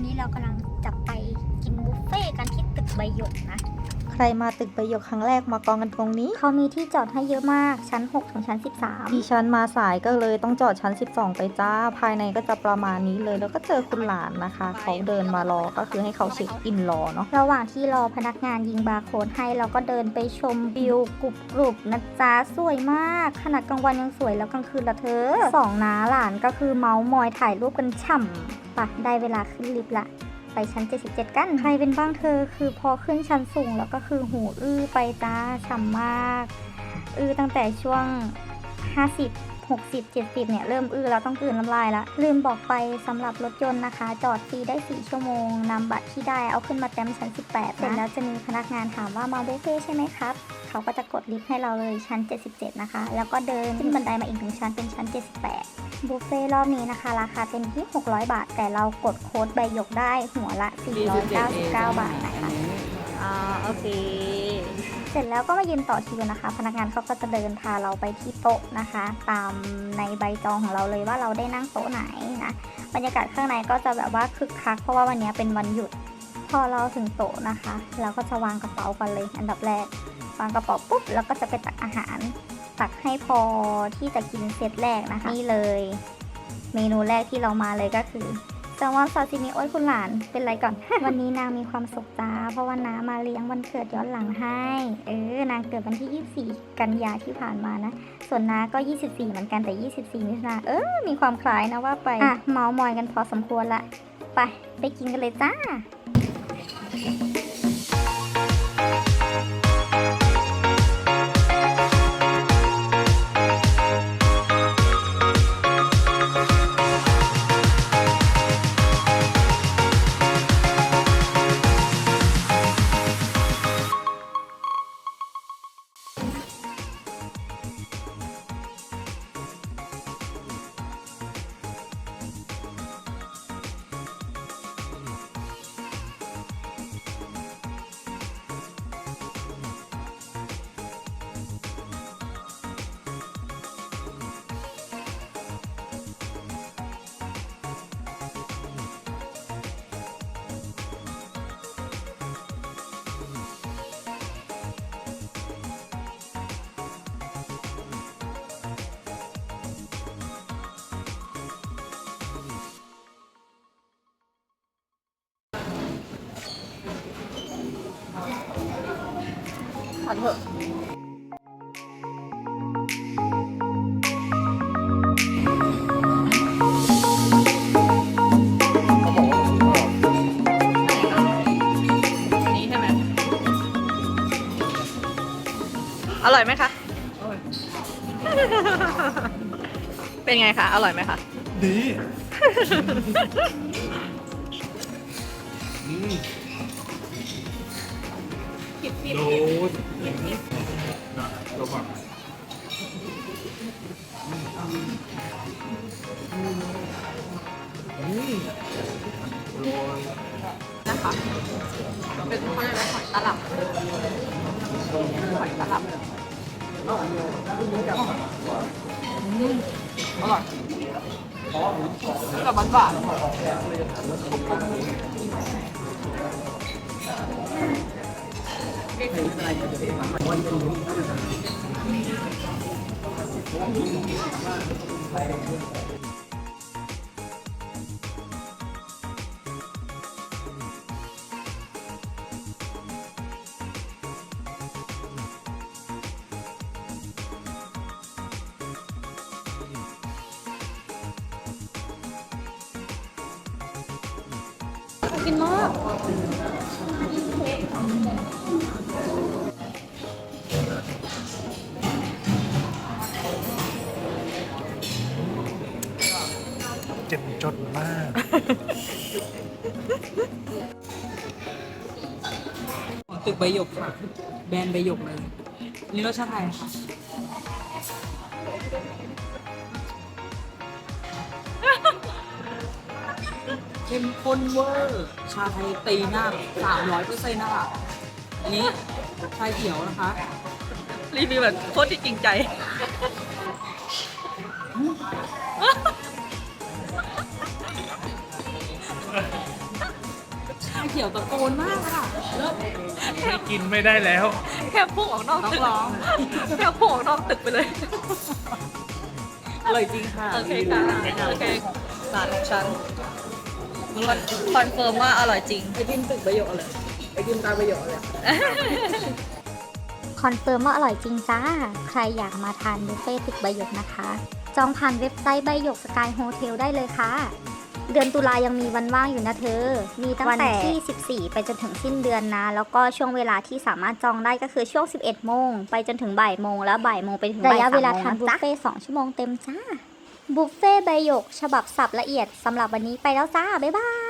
วันนี้เรากำลังจะไปกินบุฟเฟ่ต์กันที่ตึกใบหยกนะ รมาตึกประโยคครั้งแรกมากองกันตรงนี้ เขามีที่จอดให้เยอะมากชั้น 6 ถึงชั้น 13 ดิฉันมาสายก็เลยต้องจอดชั้น 12 ไปจ้า ภายในก็จะประมาณนี้เลย แล้วก็เจอคุณหลานนะคะ เขาเดินมารอก็คือให้เขาเช็คอินรอเนาะระหว่างที่รอพนักงานยิงบาร์โค้ดให้เราก็เดินไปชมวิวกรุบกรุบนะจ๊ะสวยมาก ขนาดกลางวันยังสวยแล้วกลางคืนละเธอสองน้าหลานก็คือเมาส์มอยถ่ายรูปกันฉ่ำปะได้เวลาขึ้นลิฟต์ละ ไปชั้น 77 กัน ใครเป็นบ้างเธอ คือพอขึ้นชั้นสูงแล้วก็คือหูอื้อไปจ้าฉ่ำมาก อื้อตั้งแต่ช่วง 50 60 70 เนี่ย เริ่มอื้อแล้วต้องกลืนน้ำลายละลืมบอกไปสำหรับรถยนต์นะคะ จอดฟรีได้ 4 ชั่วโมงนำบัตรที่ได้เอาขึ้นมาเต็มชั้น 18 เสร็จแล้วจะมีพนักงานถามว่ามาบุฟเฟ่ต์ใช่ไหมครับ เขาก็จะกดลิฟต์ให้เราเลยชั้น 77 นะคะ แล้วก็เดินขึ้นบันไดมาอีกหนึ่งชั้นเป็นชั้น 78 บุฟเฟ่ต์รอบนี้นะคะ ราคาเต็มที่ 600 บาท แต่เรากดโค้ดใบหยกได้หัวละ 499 บาทนะคะอ่าโอเค เสร็จแล้วก็มายืนต่อคิวนะคะ พนักงานเขาก็จะเดินพาเราไปที่โต๊ะนะคะ ตามในใบจองของเราเลยว่าเราได้นั่งโต๊ะไหนนะบรรยากาศข้างในก็จะแบบว่าคึกคักเพราะว่าวันนี้เป็นวันหยุด พอเราถึงโต๊ะนะคะ เราก็จะวางกระเป๋ากันเลย อันดับแรก วางกระเป๋าปุ๊บแล้วก็จะไปตักอาหาร ตักให้พอที่จะกินเซตแรกนะคะนี่เลย เมนูแรกที่เรามาเลยก็คือแซลมอนซาซิมิโอ้ยคุณหลาน เป็นไรก่อน วันนี้นางมีความสุขจ้า เพราะว่าน้ามาเลี้ยงวันเกิดย้อนหลังให้ เออ นางเกิดวันที่ 24 กันยาที่ผ่านมานะ ส่วนน้าก็ 24 เหมือนกันแต่ 24มิถุนา เออ มีความคล้ายนะว่าไป อะ เมาส์มอยกันพอสมควรละ ไป ไปกินกันเลยจ้า Okay. ขันเถอะนี้ใช่ไหมอร่อยไหมคะ เป็นไงคะ อร่อยไหมคะ ดี อืม โดนอย่างนี้นะระวังนะคะเป็นเขาเรียกอะไรหอยตลับหอยตลับอืมอร่อยกับมันหวาน กินมาก มากของตึกใบหยกค่ะ แบรนด์ใบหยกเลย นี่รสชาติไทยค่ะ เข้มข้นเวอร์ ชาไทยตีหน้าสามร้อยเปอร์เซ็นต์นะคะอันนี้ชาเขียวนะคะ รีวิวแบบโคตรที่จริงใจ ขียวตะโกนมากค่ะเลิกไม่กินไม่ได้แล้ว แค่พุ่งออกนอกต้องตึกร้องแค่พุ่งออกนอกตึกไปเลย อร่อยจริงค่ะโอเคค่ะ โอเคสารของฉันคอนเฟิร์มว่าอร่อยจริง ไปกินตึกประโยชน์เลย ไปกินตามประโยชน์เลย คอนเฟิร์มว่าอร่อยจริงจ้า ใครอยากมาทานบุฟเฟ่ต์ตึกใบหยกนะคะ จองผ่านเว็บไซต์ใบหยกสกายโฮเทลได้เลยค่ะ เดือนตุลายังมีวันว่างอยู่นะเธอ มีตั้งแต่ที่ 14 ไปจนถึงสิ้นเดือนนะ แล้วก็ช่วงเวลาที่สามารถจองได้ก็คือช่วง 11 โมง ไปจนถึงบ่ายโมงแล้วบ่ายโมงไปถึงระยะเวลาทานบุฟเฟ่ต์2ชั่วโมงเต็มจ้าบุฟเฟ่ต์ใบหยก ฉบับสับละเอียดสำหรับวันนี้ไปแล้วจ้า บ๊ายบาย